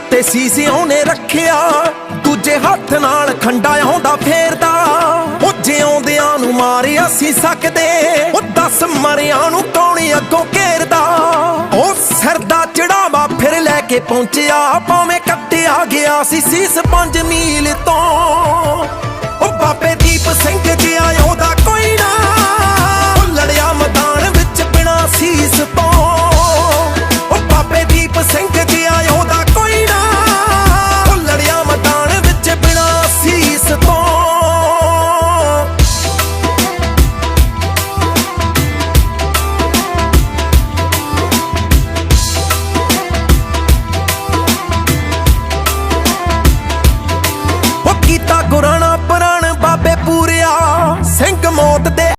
ਉੱਤੇ ਸੀਸਿਓਂ ਨੇ ਰੱਖਿਆ। ਦੂਜੇ ਹੱਥ ਨਾਲ ਖੰਡਾ ਆਉਂਦਾ ਫੇਰਦਾ। ਉਹ ਜਿਉਂਦਿਆਂ ਨੂੰ ਮਾਰਿਆ ਸੀ ਸਕਦੇ। ਉਹ ਦਸ ਮਰਿਆਂ ਨੂੰ ਟੌਣੀ ਅੱਗੋਂ ਘੇਰਦਾ। ਉਹ ਸਰਦਾ ਚੜਾਵਾ ਫਿਰ ਲੈ ਕੇ ਪਹੁੰਚਿਆ। ਭਾਵੇਂ ਕੱਟਿਆ ਗਿਆ ਸੀ ਸੀਸ 5 ਮੀਲ ਤੋਂ। ਉਹ ਬਾਬੇ ਦੀਪ ਸਿੰਘ ਜਿਹਾ think I'm all